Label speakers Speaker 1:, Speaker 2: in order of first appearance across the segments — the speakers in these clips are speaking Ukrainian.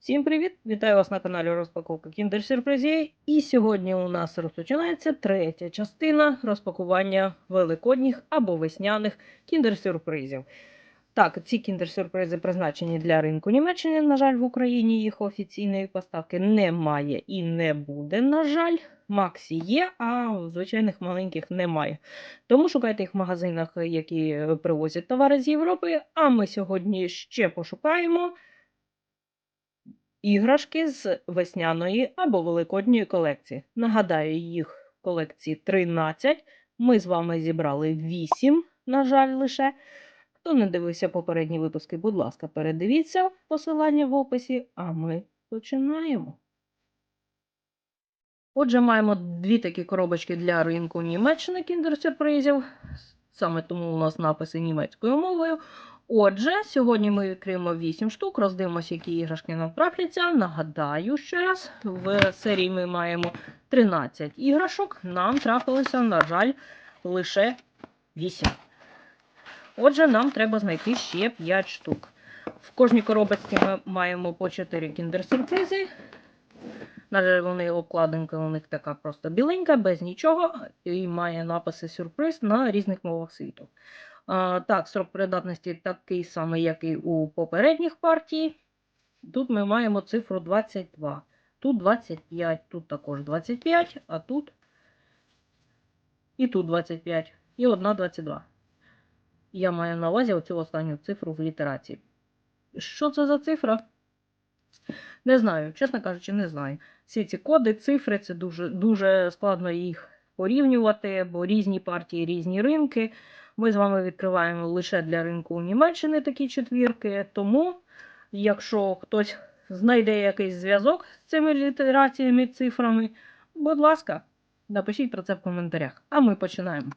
Speaker 1: Всім привіт! Вітаю вас на каналі Розпаковка Kinder Сюрпризів. І сьогодні у нас розпочинається третя частина розпакування великодніх або весняних Kinder Сюрпризів. Так, ці Kinder Сюрпризи призначені для ринку Німеччини. На жаль, в Україні їх офіційної поставки немає і не буде. На жаль, Максі є, а звичайних маленьких немає. Тому шукайте їх в магазинах, які привозять товари з Європи. А ми сьогодні ще пошукаємо іграшки з весняної або великодньої колекції. Нагадаю, їх в колекції 13. Ми з вами зібрали 8, на жаль, лише. Хто не дивився попередні випуски, будь ласка, передивіться посилання в описі, а ми починаємо. Отже, маємо дві такі коробочки для ринку Німеччини кіндер-сюрпризів. Саме тому у нас написи німецькою мовою. Отже, сьогодні ми відкриємо 8 штук, роздивимося, які іграшки нам трапляться. Нагадаю ще раз, в серії ми маємо 13 іграшок. Нам трапилося, на жаль, лише 8. Отже, нам треба знайти ще 5 штук. В кожній коробочці ми маємо по 4 кіндер-сюрпризи. На жаль, вони обкладинка у них така просто біленька, без нічого, і має написи сюрприз на різних мовах світу. Так, срок придатності такий самий, як і у попередніх партій. Тут ми маємо цифру 22. Тут 25, тут також 25, а тут і тут 25, і одна 22. Я маю на увазі оцю останню цифру в літерації. Що це за цифра? Не знаю, чесно кажучи, не знаю. Всі ці коди, цифри, це дуже, дуже складно їх порівнювати, бо різні партії, різні ринки. Ми з вами відкриваємо лише для ринку Німеччини такі четвірки. Тому, якщо хтось знайде якийсь зв'язок з цими літераціями, цифрами, будь ласка, напишіть про це в коментарях. А ми починаємо.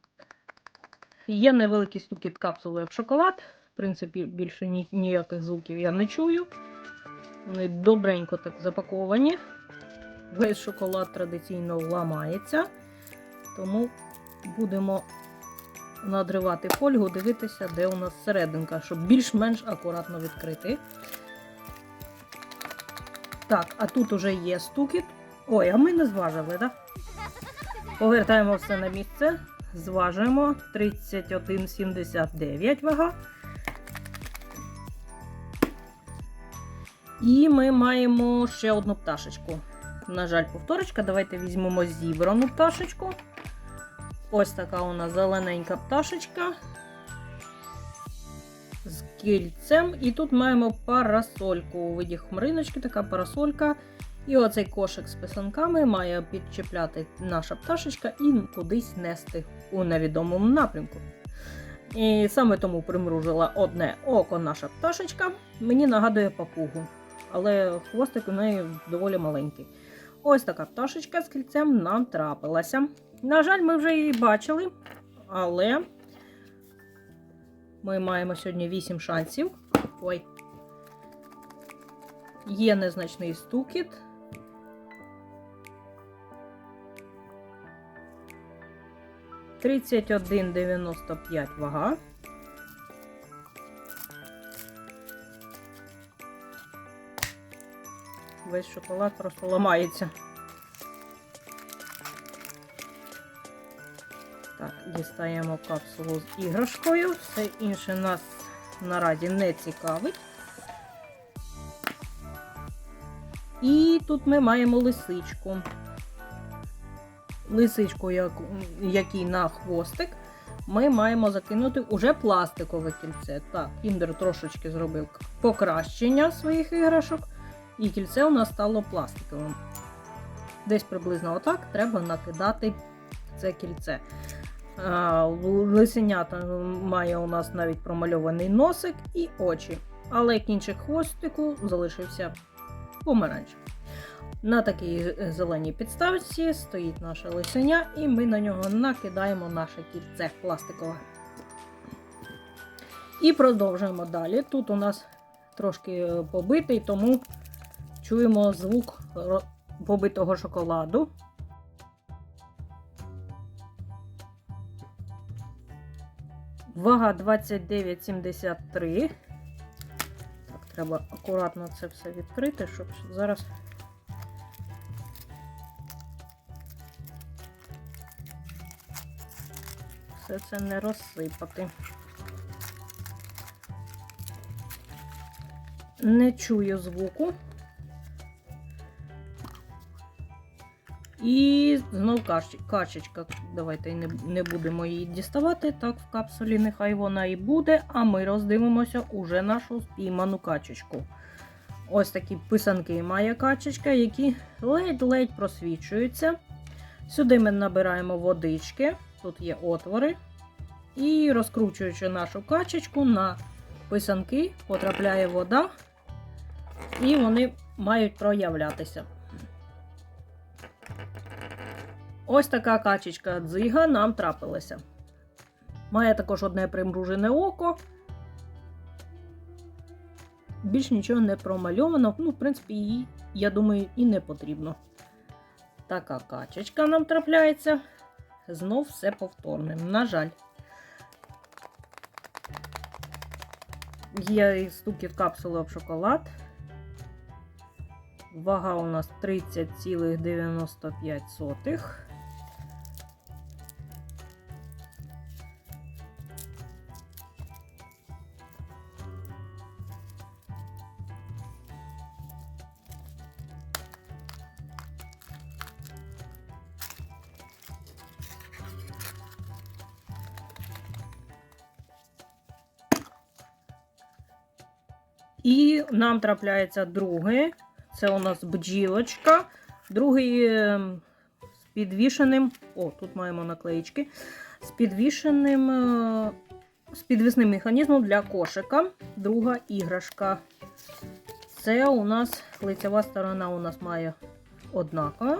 Speaker 1: Є невеликий стукіт капсули в шоколад. В принципі, більше ні- ніяких звуків я не чую. Вони добренько так запаковані. Весь шоколад традиційно ламається. Тому будемо надривати фольгу, дивитися, де у нас серединка, щоб більш-менш акуратно відкрити. Так, а тут уже є стукіт. Ой, а ми не зважили, так? Повертаємо все на місце. Зважуємо 31,79 вага. І ми маємо ще одну пташечку. На жаль, повторочка. Давайте візьмемо зібрану пташечку. Ось така у нас зелененька пташечка. З кільцем. І тут маємо парасольку у виді хмариночки, така парасолька. І оцей кошик з писанками має підчіпляти наша пташечка і кудись нести у невідомому напрямку. І саме тому примружила одне око наша пташечка. Мені нагадує папугу, але хвостик у неї доволі маленький. Ось така пташечка з кільцем нам трапилася. На жаль, ми вже її бачили, але ми маємо сьогодні 8 шансів. Ой. Є незначний стукіт. Тридцять один дев'яносто п'ять вага. Весь шоколад просто ламається. Так, дістаємо капсулу з іграшкою. Все інше нас наразі не цікавить. І тут ми маємо лисичку. Лисичку, який на хвостик, ми маємо закинути уже пластикове кільце. Так, Кіндер трошечки зробив покращення своїх іграшок, і кільце у нас стало пластиковим. Десь приблизно отак треба накидати це кільце. Лисенята має у нас навіть промальований носик і очі. Але кінчик хвостику залишився помаранчевий. На такій зеленій підставці стоїть наше лисеня, і ми на нього накидаємо наше кільце пластикове. І продовжуємо далі. Тут у нас трошки побитий, тому чуємо звук побитого шоколаду. Вага 29,73. Так, Треба акуратно це все відкрити, щоб зараз. Все це не розсипати. Не чую звуку. І знов кач- качечка. Давайте не будемо її діставати. Так, в капсулі нехай вона і буде, а ми роздивимося уже нашу спійману качечку. Ось такі писанки має качечка, які ледь-ледь просвічуються. Сюди ми набираємо водички, тут є отвори. І розкручуючи нашу качечку на писанки, потрапляє вода, і вони мають проявлятися. Ось така качечка дзига нам трапилася. Має також одне примружене око. Більш нічого не промальовано. Ну, в принципі, їй, я думаю, і не потрібно. Така качечка нам трапляється. Знов все повторне. На жаль. Є і стуків капсули об шоколад. Вага у нас 30,95. І нам трапляється друге. Це у нас бджілочка. Другий е, з підвішеним. О, тут маємо наклеїчки. З підвішеним, е, з підвісним механізмом для кошика. Друга іграшка. Це у нас лицева сторона у нас має однакова.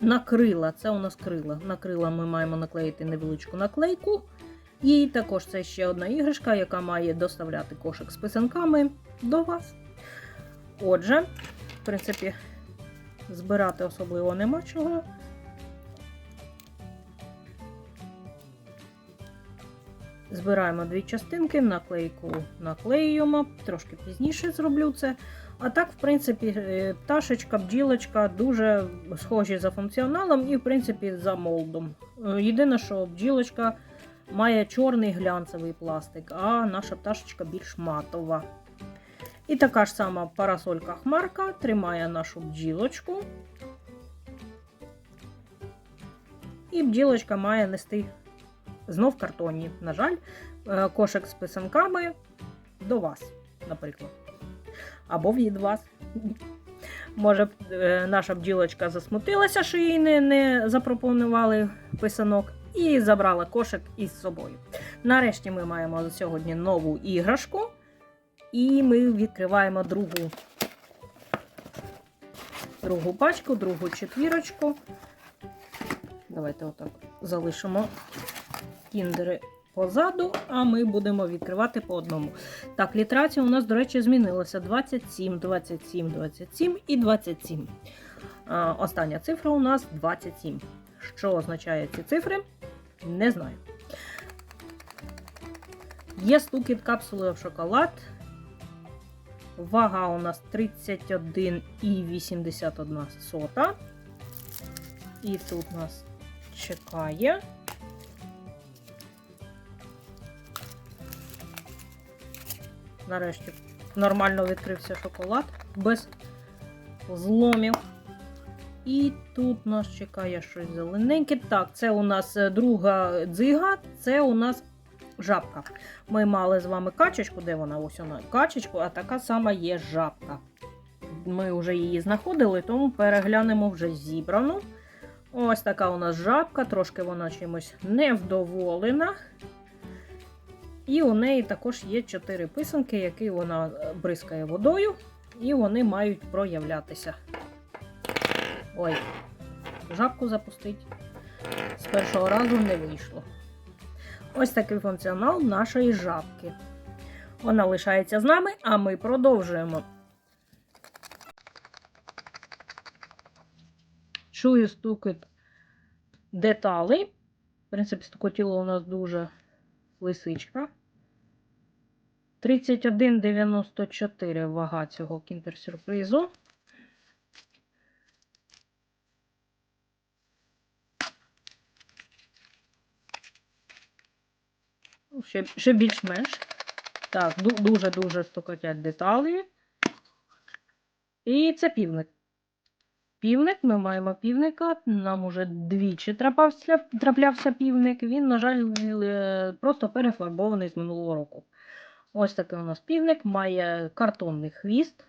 Speaker 1: На крила, це у нас крила. На крила ми маємо наклеїти невеличку наклейку. І також це ще одна іграшка, яка має доставляти кошик з писанками до вас. Отже, в принципі, збирати особливо нема чого. Збираємо дві частинки, наклейку наклеюємо, трошки пізніше зроблю це. А так, в принципі, е, пташечка, бджілочка дуже схожі за функціоналом і, в принципі, за молдом. Е, Єдине, що бджілочка має чорний глянцевий пластик, а наша пташечка більш матова. І така ж сама парасолька хмарка тримає нашу бджілочку. І бджілочка має нести знов в картоні. На жаль, е, кошик з писанками до вас, наприклад. Або від вас. Може, е, наша бджілочка засмутилася, що їй не, не запропонували писанок, і забрала кошик із собою. Нарешті ми маємо сьогодні нову іграшку, і ми відкриваємо другу, другу пачку, другу четвірочку. Давайте отак залишимо кіндери позаду, а ми будемо відкривати по одному. Так, літрація у нас, до речі, змінилася 27, 27, 27 і 27. Остання цифра у нас 27. Що означає ці цифри? Не знаю. Є стукіт капсули в шоколад. Вага у нас 31,81 сота. І тут нас чекає. Нарешті нормально відкрився шоколад без зломів. І тут нас чекає щось зелененьке. Так, це у нас е, друга дзига, це у нас жабка. Ми мали з вами качечку, де вона? Ось вона качечку, а така сама є жабка. Ми вже її знаходили, тому переглянемо вже зібрану. Ось така у нас жабка, трошки вона чимось невдоволена. І у неї також є чотири писанки, які вона е, бризкає водою, і вони мають проявлятися. Ой, жабку запустить. З першого разу не вийшло. Ось такий функціонал нашої жабки. Вона лишається з нами, а ми продовжуємо. Чую стукіт деталей. В принципі, стукотіло у нас дуже лисичка. 31,94 вага цього кіндер-сюрпризу. Ще, ще більш-менш. Так, дуже-дуже стукотять деталі. І це півник. Півник, ми маємо півника. Нам уже двічі трапався, траплявся півник. Він, на жаль, е, просто перефарбований з минулого року. Ось такий у нас півник, має картонний хвіст.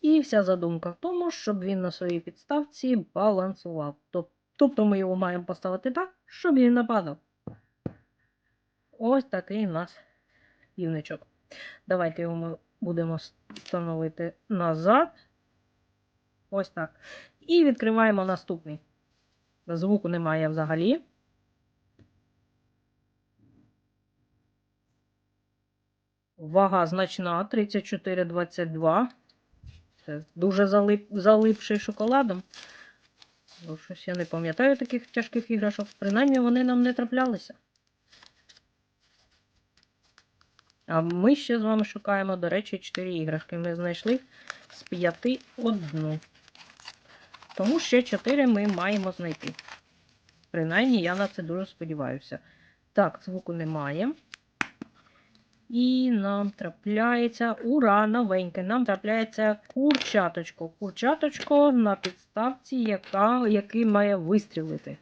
Speaker 1: І вся задумка в тому, щоб він на своїй підставці балансував. Тоб- Тобто ми його маємо поставити так, щоб він не падав. Ось такий у нас півничок. Давайте його ми будемо встановити назад. Ось так. І відкриваємо наступний. Звуку немає взагалі. Вага значна 34,22. Це дуже залип, залипший шоколадом. Бо щось я не пам'ятаю таких тяжких іграшок. Принаймні вони нам не траплялися. А ми ще з вами шукаємо, до речі, 4 іграшки. Ми знайшли з 5 одну. Тому ще 4 ми маємо знайти. Принаймні, я на це дуже сподіваюся. Так, звуку немає. І нам трапляється ура, новеньке. Нам трапляється курчаточко. Курчаточко на підставці, яка, який має вистрілити.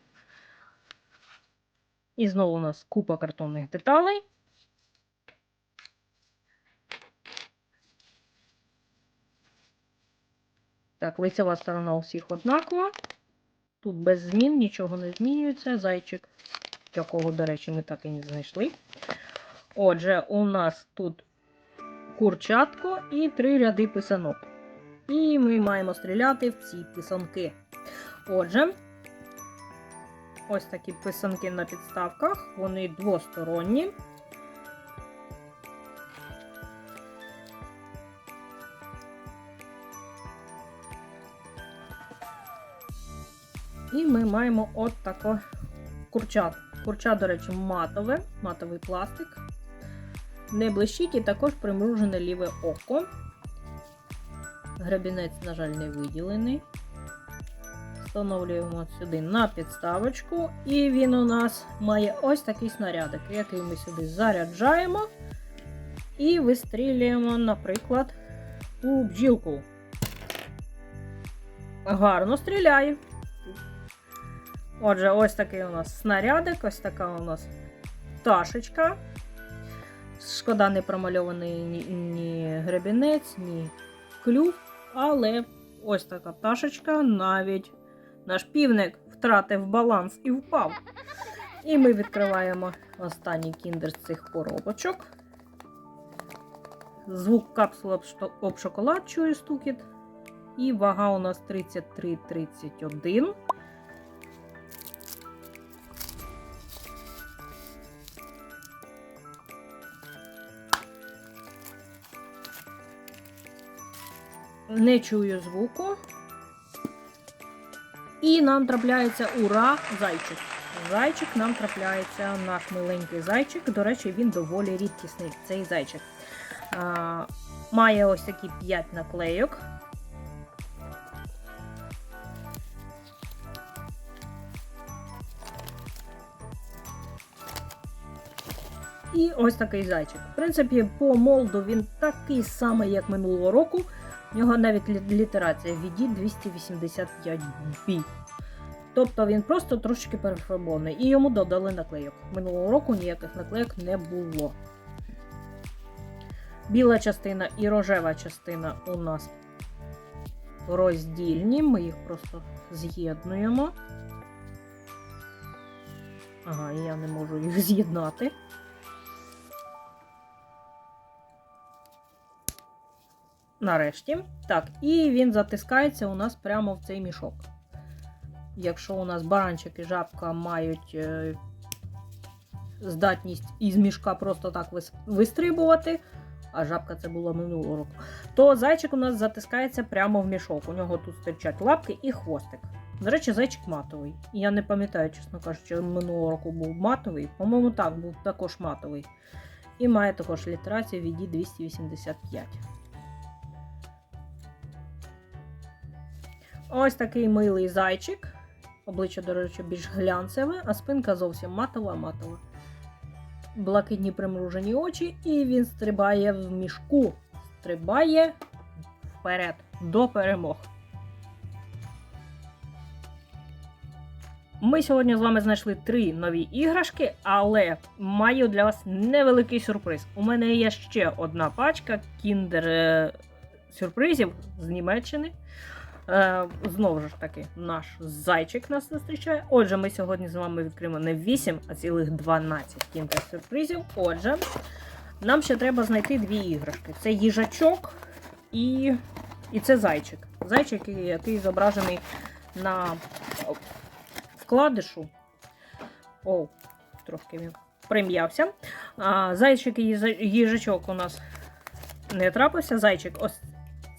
Speaker 1: І знову у нас купа картонних деталей. Так, лицева сторона у всіх однакова. Тут без змін нічого не змінюється. Зайчик, якого, до речі, ми так і не знайшли. Отже, у нас тут курчатко і три ряди писанок. І ми маємо стріляти в ці писанки. Отже, ось такі писанки на підставках. Вони двосторонні. І ми маємо от тако курчат. Курча, до речі, матове, матовий пластик. Не блищить і також примружене ліве око. Гребінець, на жаль, не виділений. Встановлюємо сюди на підставочку. І він у нас має ось такий снарядик, який ми сюди заряджаємо. І вистрілюємо, наприклад, у бджілку. Гарно стріляє. Отже, ось такий у нас снарядик, ось така у нас пташечка. Шкода, не промальований ні, ні гребінець, ні клюв. Але ось така пташечка, навіть наш півник втратив баланс і впав. І ми відкриваємо останній кіндер з цих коробочок. Звук капсули об шоколад чує стукіт. І вага у нас 33,31. Не чую звуку. І нам трапляється ура, зайчик. Зайчик нам трапляється наш миленький зайчик. До речі, він доволі рідкісний, цей зайчик. А, має ось такі 5 наклейок. І ось такий зайчик. В принципі, по молду він такий самий, як минулого року. В нього навіть лі- літерація VD 285B. Тобто він просто трошечки перефарбований. І йому додали наклейок. Минулого року ніяких наклейок не було. Біла частина і рожева частина у нас роздільні. Ми їх просто з'єднуємо. Ага, я не можу їх з'єднати. Нарешті. Так, і він затискається у нас прямо в цей мішок. Якщо у нас баранчик і жабка мають е, здатність із мішка просто так вистрибувати, а жабка це було минулого року, то зайчик у нас затискається прямо в мішок. У нього тут стирчать лапки і хвостик. До речі, зайчик матовий. Я не пам'ятаю, чесно кажучи, минулого року був матовий. По-моєму, так, був також матовий. І має також літерацію від 285. Ось такий милий зайчик. Обличчя, до речі, більш глянцеве, а спинка зовсім матова матова. Блакитні примружені очі, і він стрибає в мішку. Стрибає вперед до перемог. Ми сьогодні з вами знайшли три нові іграшки, але маю для вас невеликий сюрприз. У мене є ще одна пачка кіндер е, сюрпризів з Німеччини. Е, знову ж таки, наш зайчик нас зустрічає. Отже, ми сьогодні з вами відкриємо не 8, а цілих 12 кіндер сюрпризів. Отже, нам ще треба знайти дві іграшки: це їжачок і, і це зайчик. Зайчик, який зображений на вкладишу. О, трошки він прим'явся. Зайчик і їжачок у нас не трапився. Зайчик, ось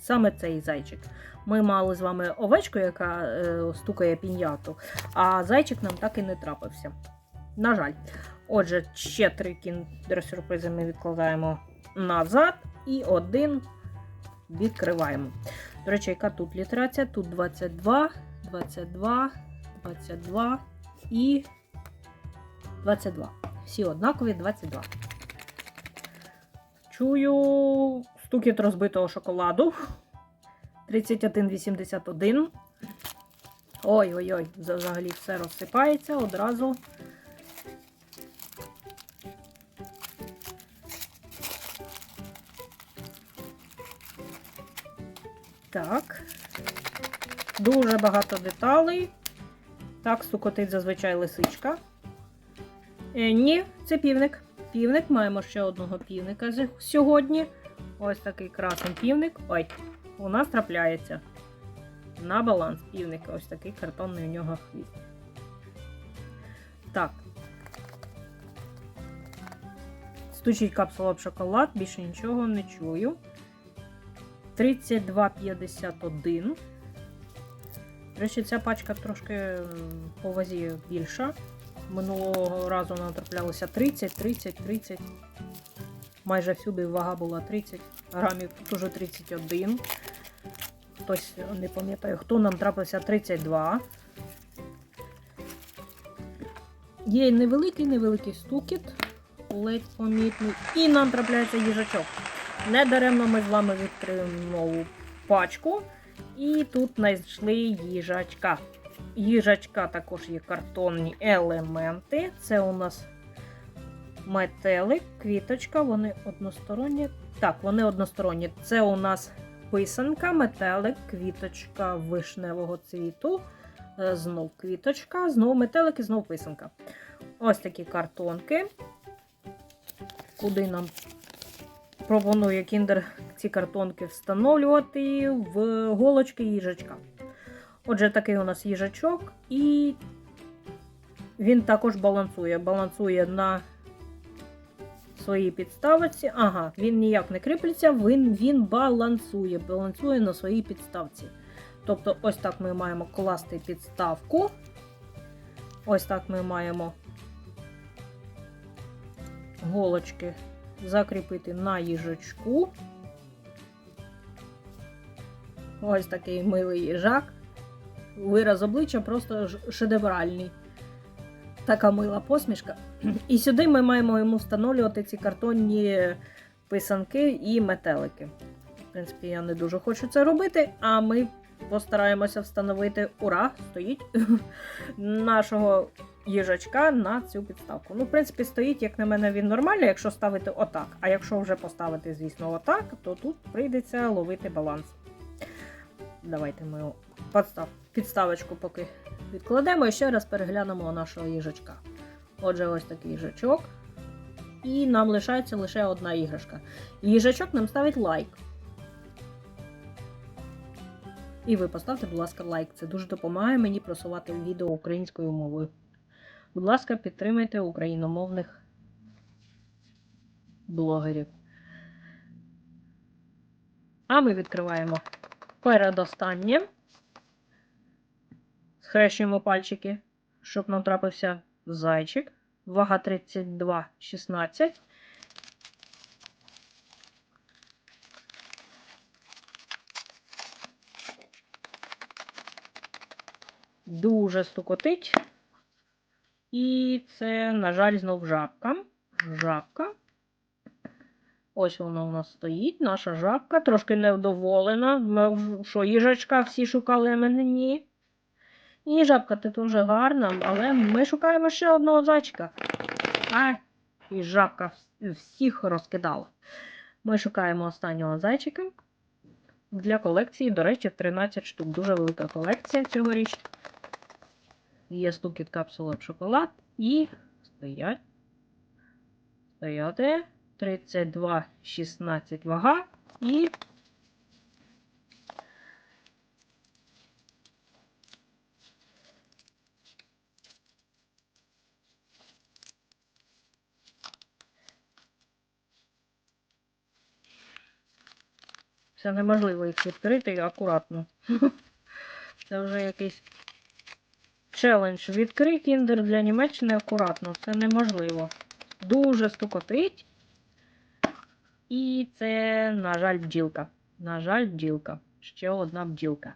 Speaker 1: саме цей зайчик. Ми мали з вами овечку, яка е, стукає пін'яту, а зайчик нам так і не трапився. На жаль. Отже, ще три кіндер-сюрпризи ми відкладаємо назад і один відкриваємо. До речі, яка тут літерація? Тут 22, 22, 22 і 22. Всі однакові 22. Чую стукіт розбитого шоколаду. 31,81. Ой-ой-ой, взагалі все розсипається одразу. Так. Дуже багато деталей. Так, стукотить зазвичай лисичка. Е, ні, це півник. Півник. Маємо ще одного півника сьогодні. Ось такий красний півник. Ой, у нас трапляється. На баланс півника. Ось такий картонний у нього хвіст. Так. Стучить капсула в шоколад, більше нічого не чую. 32,51. До речі, ця пачка трошки по вазі більша. Минулого разу нам траплялося 30, 30, 30. Майже всюди вага була 30 грамів, тут уже 31. Хтось не пам'ятаю, хто нам трапився 32. Є невеликий невеликий стукіт, ледь помітний. І нам трапляється їжачок. Недаремно ми з вами відкриємо нову пачку. І тут знайшли їжачка. Їжачка також є картонні елементи. Це у нас метелик, квіточка, вони односторонні. Так, вони односторонні. Це у нас писанка, метелик, квіточка вишневого цвіту. Е, Знов квіточка, знов метелик і знов писанка. Ось такі картонки. Куди нам пропонує кіндер ці картонки встановлювати в голочки їжачка. Отже, такий у нас їжачок, і він також балансує. Балансує на своїй підставці. Ага, він ніяк не кріпиться, він, він балансує, балансує на своїй підставці. Тобто, ось так ми маємо класти підставку. Ось так ми маємо голочки закріпити на їжачку. Ось такий милий їжак. Вираз обличчя просто шедевральний. Така мила посмішка. І сюди ми маємо йому встановлювати ці картонні писанки і метелики. В принципі, я не дуже хочу це робити, а ми постараємося встановити ура! Стоїть нашого їжачка на цю підставку. Ну, в принципі, стоїть, як на мене, він нормально, якщо ставити отак. А якщо вже поставити, звісно, отак, то тут прийдеться ловити баланс. Давайте ми підставочку поки відкладемо і ще раз переглянемо нашого їжачка. Отже, ось такий їжачок. І нам лишається лише одна іграшка. Їжачок нам ставить лайк. І ви поставте, будь ласка, лайк. Це дуже допомагає мені просувати відео українською мовою. Будь ласка, підтримайте україномовних блогерів. А ми відкриваємо передостаннє. Схрещуємо пальчики, щоб нам трапився зайчик. Вага 32,16. Дуже стукотить. І це, на жаль, знов жабка. Жабка. Ось вона у нас стоїть, наша жабка, трошки невдоволена. Що їжачка всі шукали, а мене ні. Ні, жабка, ти дуже гарна, але ми шукаємо ще одного зайчика. А, і жабка всіх розкидала. Ми шукаємо останнього зайчика для колекції, до речі, 13 штук. Дуже велика колекція цьогоріч. Є стукіт капсула шоколад і стоять. Стояти. 32,16 вага і Це неможливо їх відкрити акуратно. Це вже якийсь челендж. Відкрий кіндер для Німеччини акуратно. Це неможливо. Дуже стукотить. І це, на жаль, бджілка. На жаль, бджілка. Ще одна бджілка.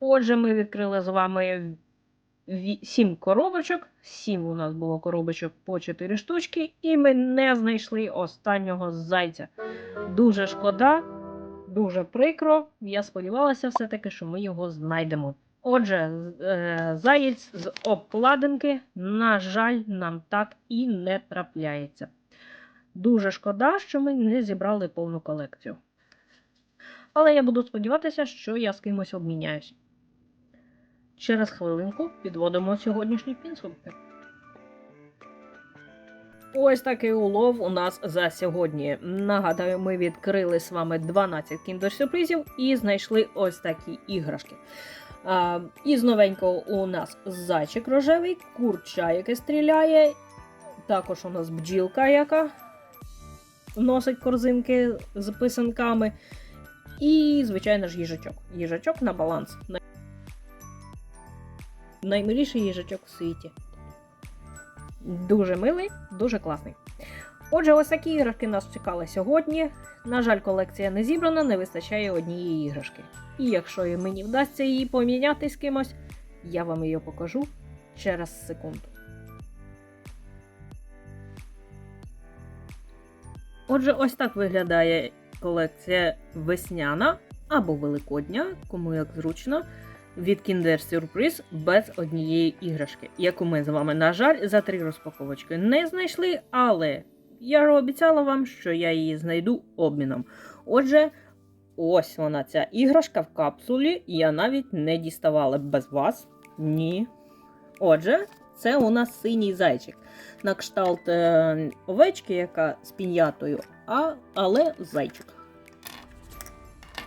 Speaker 1: Отже, ми відкрили з вами сім коробочок. Сім у нас було коробочок по 4 штучки, і ми не знайшли останнього зайця. Дуже шкода, дуже прикро. Я сподівалася все-таки, що ми його знайдемо. Отже, е, заєць з обкладинки, на жаль, нам так і не трапляється. Дуже шкода, що ми не зібрали повну колекцію. Але я буду сподіватися, що я з кимось обміняюсь. Через хвилинку підводимо сьогоднішні підсумки. Ось такий улов у нас за сьогодні. Нагадаю, ми відкрили з вами 12 кіндер-сюрпризів і знайшли ось такі іграшки. А, із новенького у нас зайчик рожевий, курча, яке стріляє. Також у нас бджілка, яка носить корзинки з писанками. І, звичайно ж, їжачок. Їжачок на баланс. Най- Наймиліший їжачок у світі. Дуже милий, дуже класний. Отже, ось такі іграшки нас чекали сьогодні. На жаль, колекція не зібрана, не вистачає однієї іграшки. І якщо і мені вдасться її поміняти з кимось, я вам її покажу через секунду. Отже, ось так виглядає колекція весняна або великодня, кому як зручно, від Kinder Surprise без однієї іграшки, яку ми з вами, на жаль, за три розпаковочки не знайшли, але я обіцяла вам, що я її знайду обміном. Отже, ось вона, ця іграшка в капсулі. Я навіть не діставала без вас. Ні. Отже, це у нас синій зайчик. На кшталт е, овечки, яка з пін'ятою, а, але зайчик.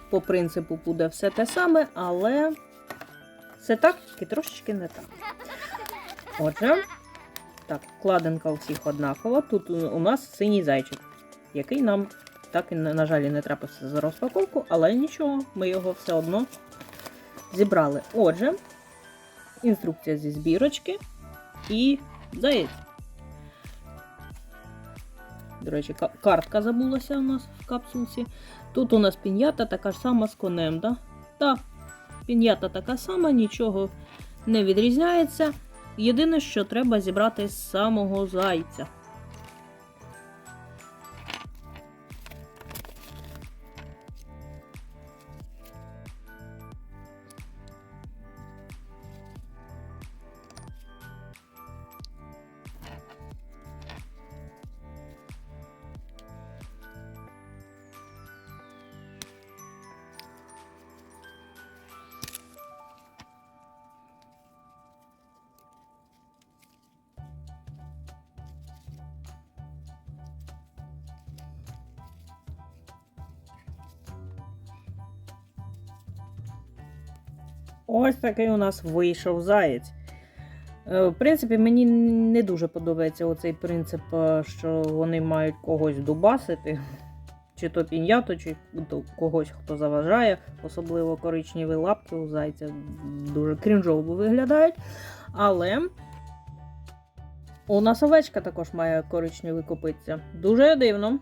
Speaker 1: По принципу буде все те саме, але все так, тільки трошечки не так. Отже, так, вкладинка у всіх однакова. Тут у нас синій зайчик, який нам так і, на жаль, не трапився за розпаковку, але нічого, ми його все одно зібрали. Отже, інструкція зі збірочки і заєць. До речі, картка забулася у нас в капсулці. Тут у нас пін'ята така ж сама з конем, да? Так, пін'ята така сама, нічого не відрізняється. Єдине, що треба зібрати з самого зайця. Ось такий у нас вийшов заєць. Е, В принципі, мені не дуже подобається оцей принцип, е, що вони мають когось дубасити. чи то піньяту, чи то когось, хто заважає, особливо коричневі лапки у зайця дуже крінжово виглядають. Але у нас овечка також має коричневі копиця. Дуже дивно.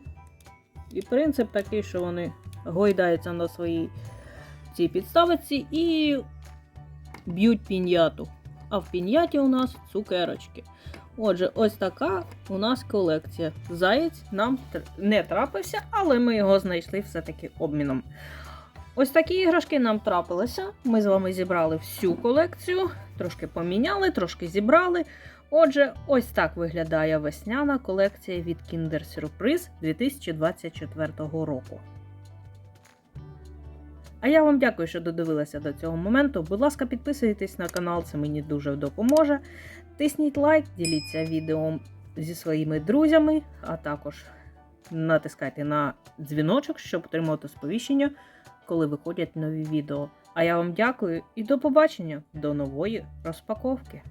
Speaker 1: І принцип такий, що вони гойдаються на своїй цій підставиці і б'ють піньяту. А в піньяті у нас цукерочки. Отже, ось така у нас колекція. Заєць нам не трапився, але ми його знайшли все-таки обміном. Ось такі іграшки нам трапилися. Ми з вами зібрали всю колекцію, трошки поміняли, трошки зібрали. Отже, ось так виглядає весняна колекція від Kinder Surprise 2024 року. А я вам дякую, що додивилися до цього моменту. Будь ласка, підписуйтесь на канал, це мені дуже допоможе. Тисніть лайк, діліться відео зі своїми друзями, а також натискайте на дзвіночок, щоб отримати сповіщення, коли виходять нові відео. А я вам дякую і до побачення до нової розпаковки.